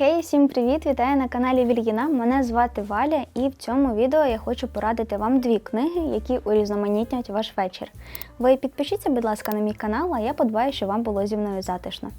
Хей, всім привіт! Вітаю на каналі Вільїна. Мене звати Валя, і в цьому відео я хочу порадити вам дві книги, які урізноманітнять ваш вечір. Ви підпишіться, будь ласка, на мій канал, а я подбаю, щоб вам було зі мною затишно.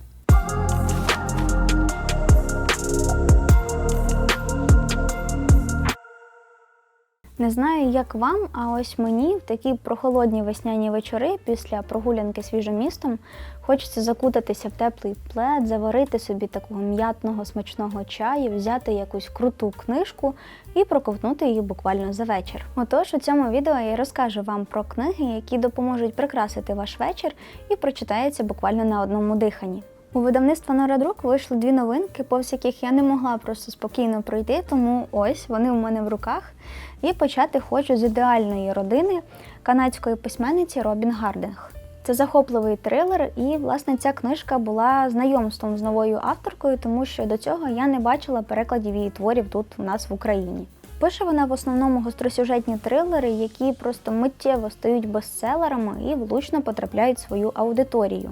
Не знаю, як вам, а ось мені в такі прохолодні весняні вечори після прогулянки свіжим містом хочеться закутатися в теплий плед, заварити собі такого м'ятного смачного чаю, взяти якусь круту книжку і проковтнути її буквально за вечір. Отож, у цьому відео я розкажу вам про книги, які допоможуть прикрасити ваш вечір і прочитаються буквально на одному диханні. У видавництва Народрук вийшли дві новинки, повз яких я не могла просто спокійно пройти, тому ось вони у мене в руках. І почати хочу з ідеальної родини канадської письменниці Робін Гардинг. Це захопливий трилер, і власне ця книжка була знайомством з новою авторкою, тому що до цього я не бачила перекладів її творів тут у нас в Україні. Пише вона в основному гостросюжетні трилери, які просто миттєво стають бестселерами і влучно потрапляють в свою аудиторію.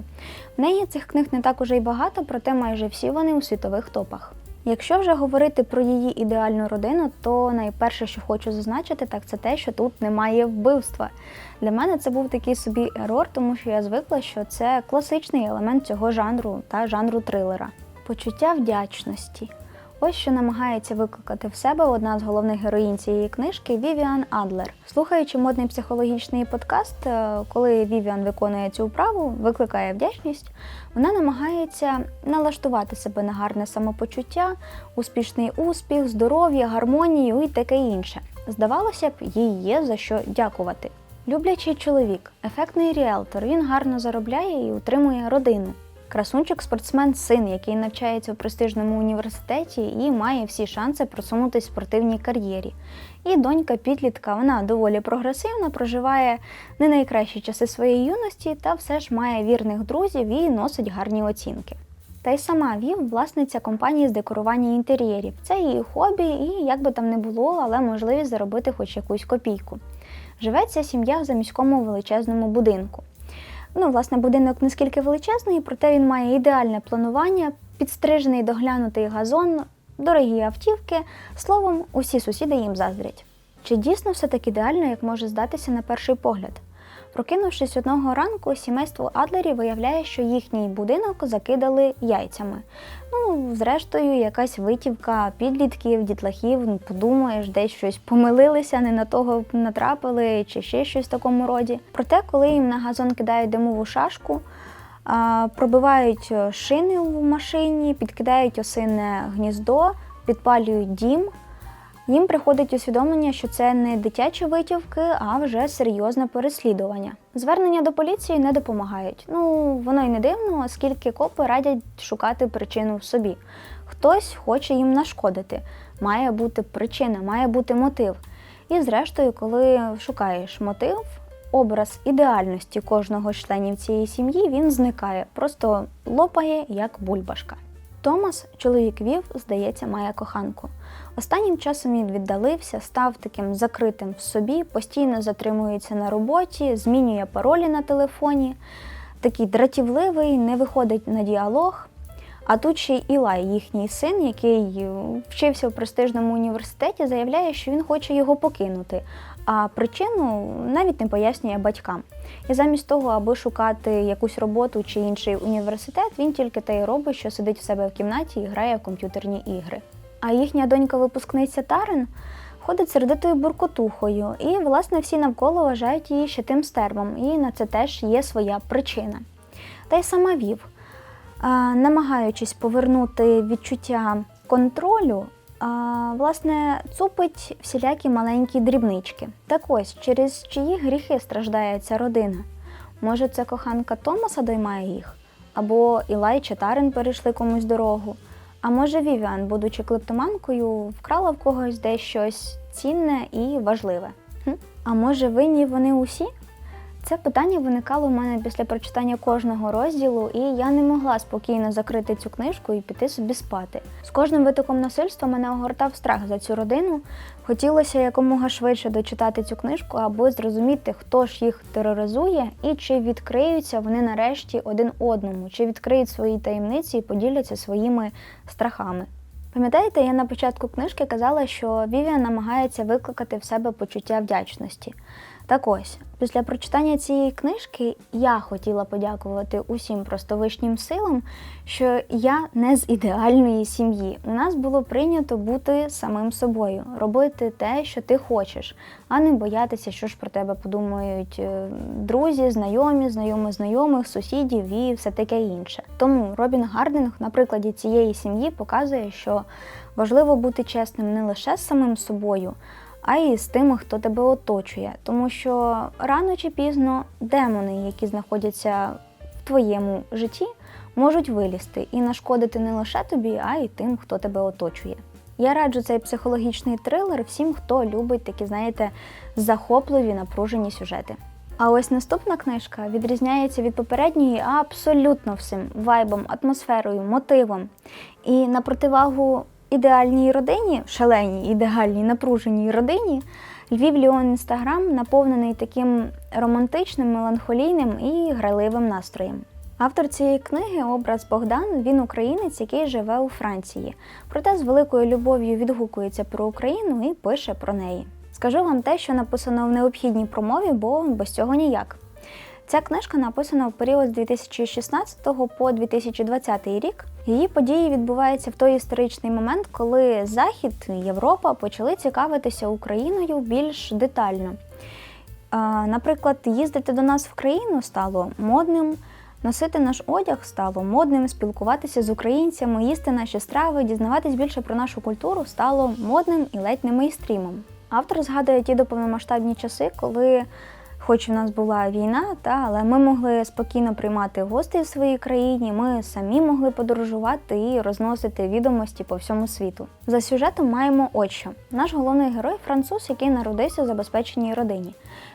В неї цих книг не так уже й багато, проте майже всі вони у світових топах. Якщо вже говорити про її ідеальну родину, то найперше, що хочу зазначити, так це те, що тут немає вбивства. Для мене це був такий собі ерор, тому що я звикла, що це класичний елемент цього жанру та жанру трилера. Почуття вдячності. Ось що намагається викликати в себе одна з головних героїнь цієї книжки Вівіан Адлер. Слухаючи модний психологічний подкаст, е, коли Вівіан виконує цю вправу, викликає вдячність, вона намагається налаштувати себе на гарне самопочуття, успішний успіх, здоров'я, гармонію і таке інше. Здавалося б, їй є за що дякувати. Люблячий чоловік, ефектний ріелтор, він гарно заробляє і утримує родину. Красунчик спортсмен син, який навчається в престижному університеті і має всі шанси просунутися в спортивній кар'єрі. І донька підлітка, вона доволі прогресивна, проживає не найкращі часи своєї юності, та все ж має вірних друзів і носить гарні оцінки. Та й сама Вів власниця компанії з декорування інтер'єрів. Це її хобі, і як би там не було, але можливість заробити хоч якусь копійку. Живе ця сім'я в заміському величезному будинку. Ну, власне, будинок не скільки величезний, проте він має ідеальне планування, підстрижений доглянутий газон, дорогі автівки. Словом, усі сусіди їм заздрять. Чи дійсно все так ідеально, як може здатися на перший погляд? Прокинувшись одного ранку, сімейство Адлерів виявляє, що їхній будинок закидали яйцями. Ну, зрештою, якась витівка підлітків, дітлахів, ну, подумаєш, десь щось помилилися, не на того натрапили, чи ще щось в такому роді. Проте, коли їм на газон кидають димову шашку, пробивають шини в машині, підкидають осине гніздо, підпалюють дім. Їм приходить усвідомлення, що це не дитячі витівки, а вже серйозне переслідування. Звернення до поліції не допомагають. Ну воно й не дивно, оскільки копи радять шукати причину в собі. Хтось хоче їм нашкодити. Має бути причина, має бути мотив. І зрештою, коли шукаєш мотив, образ ідеальності кожного з членів цієї сім'ї він зникає, просто лопає як бульбашка. Томас, чоловік вів, здається, має коханку. Останнім часом він віддалився, став таким закритим в собі, постійно затримується на роботі, змінює паролі на телефоні, такий дратівливий, не виходить на діалог. А тут ще й Ілай, їхній син, який вчився в престижному університеті, заявляє, що він хоче його покинути, а причину навіть не пояснює батькам. І замість того, аби шукати якусь роботу чи інший університет, він тільки те й робить, що сидить в себе в кімнаті і грає в комп'ютерні ігри. А їхня донька-випускниця Тарин ходить сердитою буркотухою, і, власне, всі навколо вважають її ще тим стервом, і на це теж є своя причина. Та й сама Вів, намагаючись повернути відчуття контролю, власне, цупить всілякі маленькі дрібнички. Так ось, через чиї гріхи страждає ця родина. Може, це коханка Томаса доймає їх? Або Ілай чи Тарин перейшли комусь дорогу. А може Вівіан, будучи клептоманкою, вкрала в когось десь щось цінне і важливе. Хм? А може винні вони усі? Це питання виникало в мене після прочитання кожного розділу, і я не могла спокійно закрити цю книжку і піти собі спати. З кожним витоком насильства мене огортав страх за цю родину. Хотілося якомога швидше дочитати цю книжку, аби зрозуміти, хто ж їх тероризує і чи відкриються вони нарешті один одному, чи відкриють свої таємниці і поділяться своїми страхами. Пам'ятаєте, я на початку книжки казала, що Вівіан намагається викликати в себе почуття вдячності. Так ось, після прочитання цієї книжки я хотіла подякувати усім простовишнім силам, що я не з ідеальної сім'ї. У нас було прийнято бути самим собою, робити те, що ти хочеш, а не боятися, що ж про тебе подумають е, друзі, знайомі, знайомі знайомих, сусідів і все таке інше. Тому Робін Гардинг на прикладі цієї сім'ї показує, що важливо бути чесним не лише з самим собою а й з тими, хто тебе оточує. Тому що рано чи пізно демони, які знаходяться в твоєму житті, можуть вилізти і нашкодити не лише тобі, а й тим, хто тебе оточує. Я раджу цей психологічний трилер всім, хто любить такі, знаєте, захопливі напружені сюжети. А ось наступна книжка відрізняється від попередньої абсолютно всім вайбом, атмосферою, мотивом. І на противагу ідеальній родині, шаленій, ідеальній, напруженій родині, Львів Ліон Інстаграм наповнений таким романтичним, меланхолійним і грайливим настроєм. Автор цієї книги, образ Богдан, він українець, який живе у Франції. Проте з великою любов'ю відгукується про Україну і пише про неї. Скажу вам те, що написано в необхідній промові, бо без цього ніяк. Ця книжка написана в період з 2016 по 2020 рік. Її події відбуваються в той історичний момент, коли Захід Європа почали цікавитися Україною більш детально. Наприклад, їздити до нас в країну стало модним, носити наш одяг стало модним, спілкуватися з українцями, їсти наші страви, дізнаватись більше про нашу культуру стало модним і ледь не мейстрімом. Автор згадує ті доповномасштабні часи, коли хоч у нас була війна, та але ми могли спокійно приймати гостей в своїй країні. Ми самі могли подорожувати і розносити відомості по всьому світу. За сюжетом маємо от наш головний герой француз, який народився в забезпеченій родині.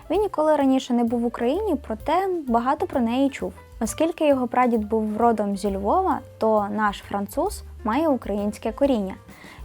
Він ніколи раніше не був в Україні, проте багато про неї чув. Оскільки його прадід був родом зі Львова, то наш француз має українське коріння.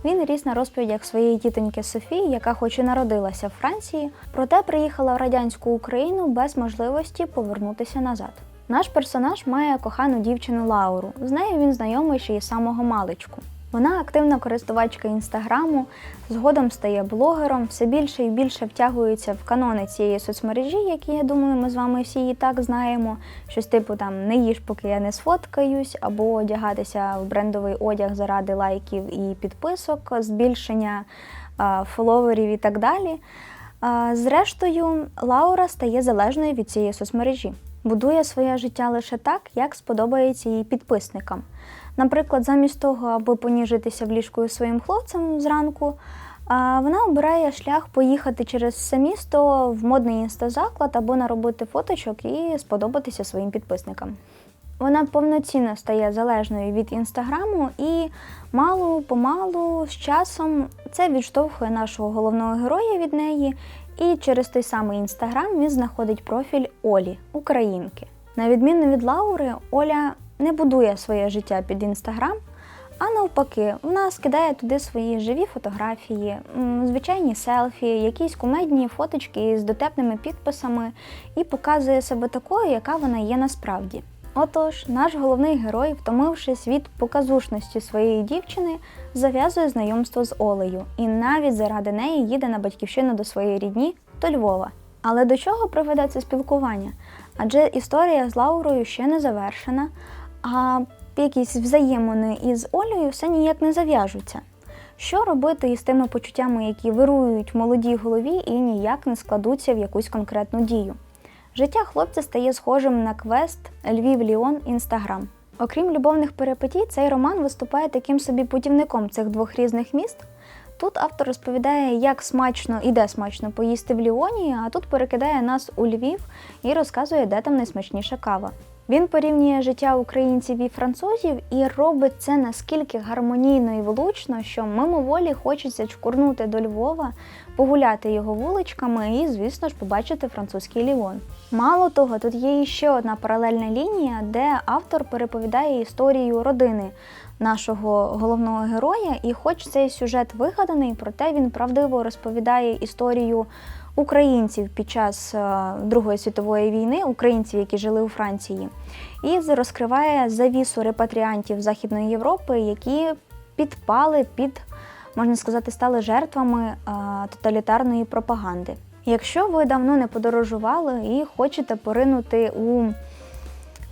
Він ріс на розповідях своєї тітоньки Софії, яка хоч і народилася в Франції, проте приїхала в радянську Україну без можливості повернутися назад. Наш персонаж має кохану дівчину Лауру. З нею він знайомий ще із самого маличку. Вона активна користувачка інстаграму, згодом стає блогером, все більше і більше втягується в канони цієї соцмережі, які, я думаю, ми з вами всі і так знаємо. Щось типу там не їж, поки я не сфоткаюсь, або одягатися в брендовий одяг заради лайків і підписок, збільшення фоловерів і так далі. Зрештою, Лаура стає залежною від цієї соцмережі. Будує своє життя лише так, як сподобається її підписникам. Наприклад, замість того, аби поніжитися в ліжку своїм хлопцем зранку, вона обирає шлях поїхати через все місто в модний інстазаклад або наробити фоточок і сподобатися своїм підписникам. Вона повноцінно стає залежною від інстаграму і мало помалу з часом це відштовхує нашого головного героя від неї. І через той самий інстаграм він знаходить профіль Олі, українки. На відміну від Лаури, Оля не будує своє життя під інстаграм, а навпаки, вона скидає туди свої живі фотографії, звичайні селфі, якісь кумедні фоточки з дотепними підписами і показує себе такою, яка вона є насправді. Отож, наш головний герой, втомившись від показушності своєї дівчини, зав'язує знайомство з Олею і навіть заради неї їде на батьківщину до своєї рідні до Львова. Але до чого приведе це спілкування? Адже історія з Лаурою ще не завершена, а якісь взаємини із Олею все ніяк не зав'яжуться. Що робити із тими почуттями, які вирують в молодій голові і ніяк не складуться в якусь конкретну дію? Життя хлопця стає схожим на квест Львів Ліон Інстаграм. Окрім любовних перипетій, цей роман виступає таким собі путівником цих двох різних міст. Тут автор розповідає, як смачно і де смачно поїсти в Ліоні, а тут перекидає нас у Львів і розказує, де там найсмачніша кава. Він порівнює життя українців і французів і робить це наскільки гармонійно і влучно, що мимоволі хочеться чкурнути до Львова, погуляти його вуличками і, звісно ж, побачити французький ліон. Мало того, тут є іще одна паралельна лінія, де автор переповідає історію родини нашого головного героя, і хоч цей сюжет вигаданий, проте він правдиво розповідає історію українців під час е, Другої світової війни, українців, які жили у Франції, і розкриває завісу репатріантів Західної Європи, які підпали під, можна сказати, стали жертвами е, тоталітарної пропаганди. Якщо ви давно не подорожували і хочете поринути у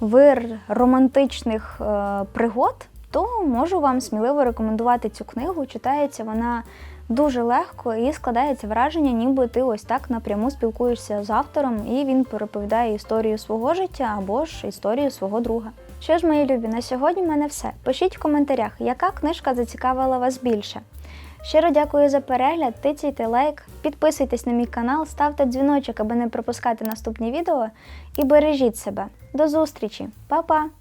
вир романтичних е, пригод, то можу вам сміливо рекомендувати цю книгу. Читається вона дуже легко і складається враження, ніби ти ось так напряму спілкуєшся з автором, і він переповідає історію свого життя або ж історію свого друга. Що ж, мої любі, на сьогодні в мене все. Пишіть в коментарях, яка книжка зацікавила вас більше. Щиро дякую за перегляд, тицяйте лайк, підписуйтесь на мій канал, ставте дзвіночок, аби не пропускати наступні відео. І бережіть себе. До зустрічі, Па-па!